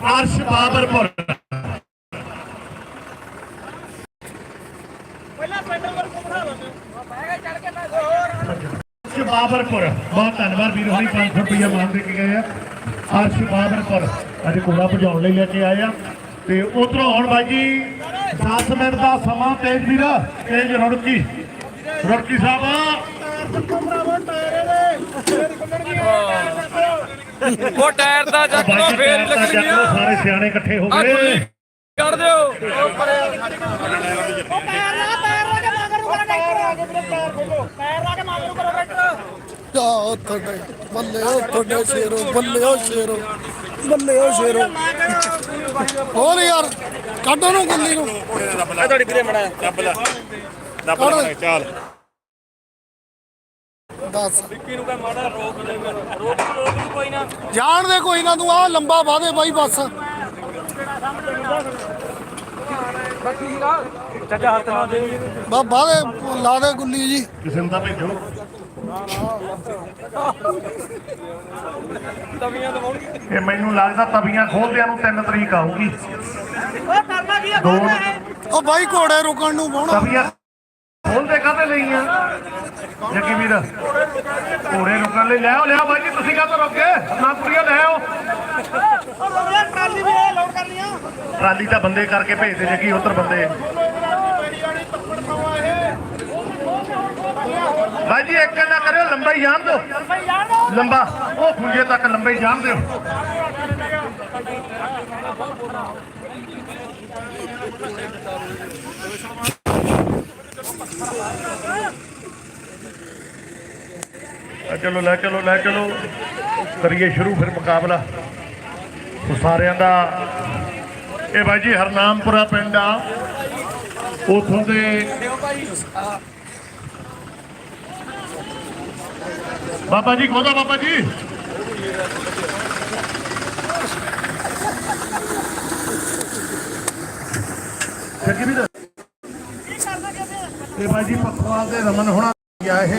ਅਰਸ਼ ਬਾਬਰਪੁਰ ਅਰਸ਼ ਬਾਬਰਪੁਰ ਬਹੁਤ ਧੰਨਵਾਦ ਵੀਰ ਹੋਣੀ 500 ਰੁਪਇਆ ਮਾਨ ਦੇ ਕੇ ਗਏ ਆ। ਅਰਸ਼ ਬਾਬਰਪੁਰ ਅੱਜ ਘੋੜਾ ਭਜਾਉਣ ਲਈ ਲੈ ਕੇ ਆਏ ਆ। ਤੇ ਉਧਰੋਂ ਹੁਣ ਬਾਈ ਜੀ 10 ਮਿੰਟ ਦਾ ਸਮਾਂ ਤੇਜ ਵੀਰ ਤੇਜ ਰੁੜਕੀ। ਰੁੜਕੀ ਸਾਹਿਬ। ਉਹ ਟਾਇਰ ਦਾ ਚੱਕ ਲੋ ਫੇਰ ਟਾਇਰ ਤਾਂ ਲੱਗਣੀ ਚੱਕ ਲਓ, ਆ ਸਾਰੇ ਸਿਆਣੇ ਇਕੱਠੇ ਹੋ ਗਏ। ਕੱਢ ਦਿਓ। ਉਹ ਤੁਹਾਡੇ ਬੱਲੇ ਉਹ ਤੁਹਾਡੇ ਸ਼ੇਰੋ ਬੱਲੇ ਉਹ ਸ਼ੇਰੋ ਬੱਲੇ ਉਹ ਸ਼ੇਰੋ ਹੋਰ ਯਾਰ ਕੱਢੋ ਨੂੰ ਗੁੱਲੀ ਨੂੰ। ਤੁਹਾਡੀ ਵੀਰੇ ਮੜਾ ਦੱਬ ਲੈ। ਕੱਢ। ਲੈ। ਚੱਲ। ਦੱਸ। ਵਿੱਕੀ ਨੂੰ ਕਹ ਮਾੜਾ ਰੋਕ ਦੇ ਰੋਕ ਰੋਕ ਕੋਈ ਨਾ। ਜਾਣ ਦੇ ਕੋਈ ਨਾ ਤੂੰ ਆ ਲੰਬਾ ਵਾਦੇ ਬਾਈ ਬਸ। ਚੱਜਾ ਹੱਥ ਲਾ ਦੇ। ਬਾ ਵਾਦੇ ਲਾ ਦੇ ਗੁੱਲੀ ਜੀ। ਕਿਸੇ ਨੂੰ ਤਾਂ ਭੇਜੋ। ਤਵੀਆਂ ਇਹ ਮੈਨੂੰ ਲੱਗਦਾ ਤਵੀਆਂ ਖੋਲਦਿਆਂ ਨੂੰ 3 ਤਰੀਕ ਆਊਗੀ। ਉਹ ਬਾਈ ਘੋੜੇ ਰੁਕਣ ਨੂੰ ਪਾਉਣਾ ਤਵੀਆਂ ਖੋਲਦੇ ਕਾਹਦੇ ਲਈ ਆ? ਜੱਗੀ ਵੀਰ, ਘੋੜੇ ਰੁਕਣ ਲਈ ਲੈ ਆਓ ਲਿਆਓ ਬਾਈ ਜੀ, ਤੁਸੀਂ ਕਾਹਤੋਂ ਰੋਕੇ ਨਾ ਕੁੜੀਆਂ ਲੈ ਆਓ। ਟਰਾਲੀ ਤਾਂ ਬੰਦੇ ਕਰਕੇ ਭੇਜਦੇ, ਜੱਗੀ, ਉਧਰ ਬੰਦੇ। ਬਾਈ ਜੀ, ਇੱਕ ਨਾ ਕਰਿਓ ਲੰਬਾ ਹੀ ਜਾਣ ਦਿਓ। ਲੰਬਾ, ਉਹ ਖੁੰਝੇ ਤੱਕ ਲੰਬਾ ਹੀ ਜਾਣ ਦਿਓ। ਚਲੋ, ਲੈ ਚਲੋ ਲੈ ਚਲੋ। ਕਰੀਏ ਸ਼ੁਰੂ ਫਿਰ ਮੁਕਾਬਲਾ। ਸੋ ਸਾਰਿਆਂ ਦਾ। ਇਹ ਬਾਈ ਜੀ, ਹਰਨਾਮਪੁਰਾ ਪਿੰਡ ਆ। ਉਥੋਂ ਦੇ ਬਾਬਾ ਜੀ ਕੋਦਾ ਬਾਬਾ ਜੀ। ਜੱਗੀ ਵੀ ਇਹ ਬਾਈ ਜੀ, ਪਖਵਾਲ ਦੇ ਰਮਨ ਹੋਣਾ ਗਿਆ ਇਹ?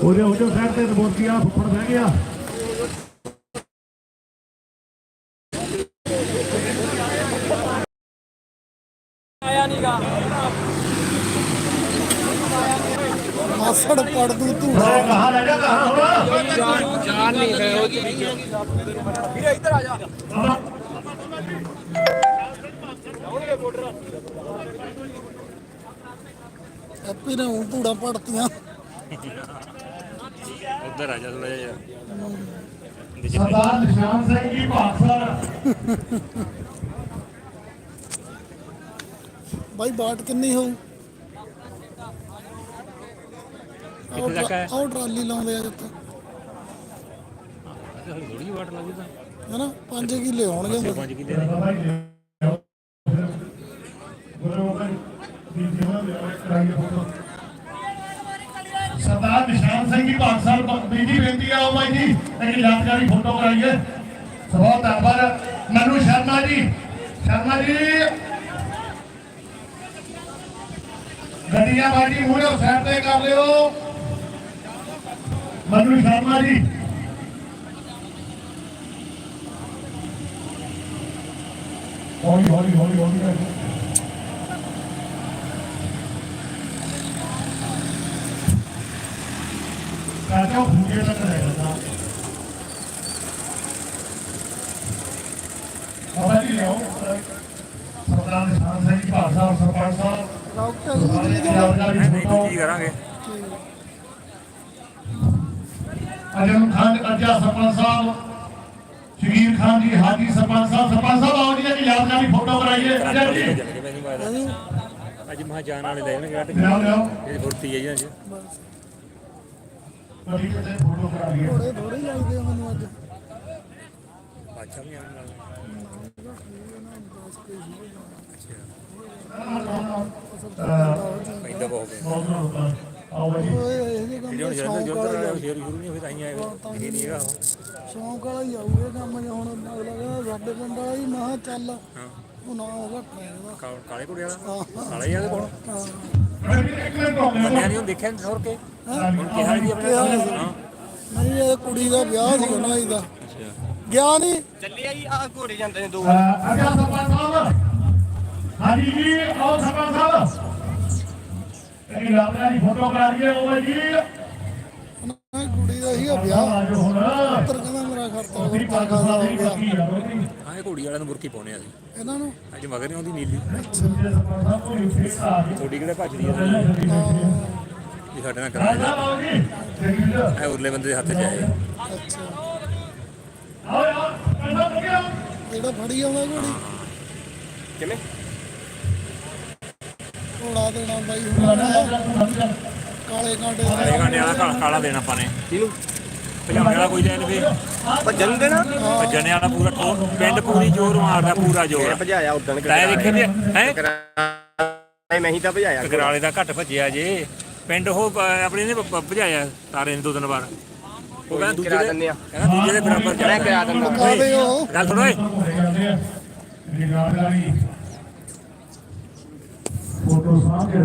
ਉਹਦੇ ਉਹਦੇ ਸਾਈਡ ਤੇ ਬੋਲਤੀਆ ਫੁੱਫੜ ਬਹਿ ਗਿਆ। ਆਇਆ ਨਹੀਂਗਾ ਮਾਸੜ ਪੜ ਦੂ ਤੂੰ। ਉਹ ਕਹਾਂ ਲੈ ਜਾ ਕਹਾਂ ਹੁਣ ਜਾਨ ਨਹੀਂ ਹੈ ਉਹਦੀ ਵੀਰੇ ਇੱਧਰ ਆ ਜਾ ਹੈਪੀ ਨੇ ਹੁਣ ਧੂੜਾ ਪੜਤੀਆਂ। ਉੱਧਰ ਆ ਜਾ ਥੋੜਾ ਜਿਹਾ। ਸਰਦਾਰ ਨਿਸ਼ਾਨ ਸਿੰਘ ਜੀ ਭਾਗਸਰ। ਬਾਈ ਬਾਟ ਕਿੰਨੀ ਹੋਊ? ਆਹ ਤੱਕ ਹੈ? ਆਹ ਟਰਾਲੀ ਲਾਉਂਦੇ ਆ ਜਿੱਥੇ। ਥੋੜੀ ਵਾਟ ਲੱਗੀ ਤਾਂ। ਹੈਨਾ? 5 ਕਿੱਲੇ ਹੋਣਗੇ। 5 ਕਿੱਲੇ ਬਾਬਾ ਜੀ ਗੁਰੂ ਜੀ ਉਹਨਾਂ ਦੇ ਕਰਾਈਏ ਫੋਟੋ ਸਰਦਾਰ ਨਿਸ਼ਾਨ ਸਿੰਘ ਜੀ ਭਾਗਸਰ ਬੀਜੀ ਬੇਨਤੀ ਆ ਉਹ ਬਾਈ ਜੀ ਇੱਕ ਯਾਦਗਾਰੀ ਫੋਟੋ ਕਰਾਈਏ ਸੋ ਬਹੁਤ ਧੰਨਵਾਦ ਮਨੂ ਸ਼ਰਮਾ ਜੀ ਸ਼ਰਮਾ ਜੀ ਗੱਡੀਆਂ ਬਾਜੀ ਮੂਹਰੇ ਸਾਈਡ ਤੇ ਕਰ ਲਿਓ ਮਨੂ ਸ਼ਰਮਾ ਜੀ ਹੌਲੀ ਹੌਲੀ ਹੌਲੀ ਹੌਲੀ ਕਾਕਾ ਭੂਜੇ ਤੱਕ ਰਹਿ ਜਾਂਦਾ ਬਾਬਾ ਜੀ ਲਿਆਓ ਸਰਦਾਰ ਨਿਸ਼ਾਨ ਸਿੰਘ ਜੀ ਭਾਸਾ ਔਰ ਸਰਪੰਚ ਸਾਹਿਬ ਰੌਕਟਾ ਸਾਰੇ ਜੀ ਯਾਦਗਾਰੀ ਫੋਟੋ ਕੀ ਕਰਾਂਗੇ ਅਜਮ ਖਾਨ ਅਜਾ ਸਰਪੰਚ ਸਾਹਿਬ ਸ਼ਗੀਰ ਖਾਨ ਜੀ ਹਾਜੀ ਸਰਪੰਚ ਸਾਹਿਬ ਸਰਪੰਚ ਸਾਹਿਬ ਆਓ ਜੀ ਕਿ ਯਾਦਗਾਰੀ ਫੋਟੋ ਕਰਾਈਏ ਅਜਾ ਜੀ ਅੱਜ ਮਹਾ ਜਾਨ ਵਾਲੇ ਲੈ ਜਾਣਗੇ ਕੱਢ ਕੇ ਲਿਆਓ ਲਿਆਓ ਇਹ ਫੁਰਤੀ ਹੈ ਜੀ। ਅੱਜ ਕਦੀ ਕਿਤੇ ਫੋਟੋ ਕਰਾ ਲਈਏ ਥੋੜੇ ਥੋੜੇ ਲੱਗਦੇ ਆ ਮੈਨੂੰ ਅੱਜ ਅੱਛਾ ਵੀ ਆਉਣ ਵਾਲਾ ਬਹੁਤ ਗਿਆ ਬਹੁਤ ਲੋਕਾਂ ਆਓ ਜੇ ਦਾ? ਹੁਣ ਸ਼ੌਂਕ ਜਦੋਂ ਵਾਲਾ ਜਦੋਂ ਸ਼ੇਰ ਨਹੀਂ ਹੋਏ ਤਾਂ ਹੀ। ਆਏ ਇਹ ਨਹੀਂ ਹੈਗਾ। ਸ਼ੌਂਕ ਵਾਲਾ ਹੀ ਆਊ ਇਹ ਕੰਮ ਜੇ ਹੁਣ ਅਗਲਾ ਕਹਿੰਦਾ ਸਾਡੇ ਪਿੰਡ ਵਾਲਾ ਹੀ ਮਹਾ ਚੱਲ ਉਹ ਨਾ ਹੋਗਾ ਕਾਲੇ ਘੋੜੇ ਵਾਲਾ ਕਾਲੇ? ਹੀ। ਆ ਉਹਦੇ ਬੰਦਿਆਂ ਨਹੀਂ ਉਹ ਦੇਖਿਆ ਨੀ ਸੌਰ ਕੇ। ਹੁਣ ਕਿਹਾ ਵੀ ਆਪਣੇ ਕਿਹਾ ਹਾਂ। ਦਾ ਨਹੀਂ ਇਹ ਕੁੜੀ ਦਾ ਵਿਆਹ ਸੀ ਉਹਨਾਂ ਹੀ ਦਾ। ਗਿਆ ਨਹੀਂ? ਚੱਲੇ ਆਈ ਆ ਘੋੜੇ ਜਾਂਦੇ ਨੇ ਦੋ। ਅਜਾ ਸਰਪੰਚ ਸਾਹਿਬ। ਹਾਂਜੀ ਜੀ ਆਓ ਸਰਪੰਚ ਸਾਹਿਬ। ਇਹ ਲਾਪਰਾ ਦੀ ਫੋਟੋ ਕਰਾ ਲਈਏ ਉਹ ਬਾਈ ਜੀ। ਉਹਨਾਂ ਦੀ ਕੁੜੀ ਦਾ ਹੀ ਵਿਆਹ। ਆਜੋ ਹੁਣ। ਪੁੱਤਰ ਕਹਿੰਦਾ ਮੇਰਾ ਖਰਚਾ ਸਾਲ ਹੋ ਦੀ ਬੱਕੀ ਆ ਹਾਂ ਇਹ ਘੋੜੀ ਵਾਲਿਆਂ ਨੂੰ ਮੁਰਕੀ ਪਾਉਣੇ ਆ ਸੀ ਇਹਨਾਂ ਨੂੰ? ਅੱਜ ਮਗਰ ਨਹੀਂ ਆਉਂਦੀ ਨੀਲੀ। ਥੋੜੀ ਕਿਹੜੇ ਭੱਜਦੀ ਆ ਇਹ ਸਾਡੇ ਨਾਲ ਜਗੀਰ ਇਹ ਉਰਲੇ ਬੰਦੇ ਦੇ ਹੱਥ 'ਚ ਆਏ। ਅੱਛਾ। ਆਓ ਯਾਰ ਕੰਨਾ ਹੋ ਗਿਆ ਜਿਹੜਾ ਫੜੀ ਆਉਂਦਾ ਘੋੜੀ। ਕਿਵੇਂ? ਘੋੜਾ ਦੇਣਾ ਬਾਈ ਹੁਣ ਕਾਲੇ ਕਾਂਡੇ ਕਾਲੇ ਘਾਟੇ ਵਾਲਾ ਕਾਲਾ ਦੇਣਾ ਆਪਾਂ ਨੇ। ਕਿਹਨੂੰ ਵਾਲਾ ਕੋਈ ਲੈਣ ਫੇ ਭੱਜਣ ਦੇਣਾ? ਭੱਜਣੇ ਵਾਲਾ ਪੂਰਾ ਪਿੰਡ ਪੂਰੀ ਜ਼ੋਰ ਮਾਰਦਾ ਪੂਰਾ ਜ਼ੋਰ। ਭਜਾਇਆ ਉਦੋਂ ਤੈ ਦੇਖੇ ਹੈ? ਨਹੀਂ ਮੈਂ ਹੀ ਤਾਂ ਭਜਾਇਆ। ਕਰਾਲੇ ਦਾ ਘੱਟ ਭੱਜਿਆ ਜੇ। ਪਿੰਡ ਉਹ ਆਪਣੇ ਨੇ ਭਜਾਇਆ ਤਾਰੇ ਨੇ ਦੋ ਤਿੰਨ ਵਾਰ। ਉਹ ਕਹਿੰਦਾ ਦੂਜੇ ਦੇ। ਕਹਿੰਦਾ ਦੂਜੇ ਦੇ ਬਰਾਬਰ ਮੈਂ ਕਰਾ ਦਿੰਦਾ। ਗੱਲ ਸੁਣੋ ਓਏ। ਫੋਟੋ ਸਾਹਮਣੇ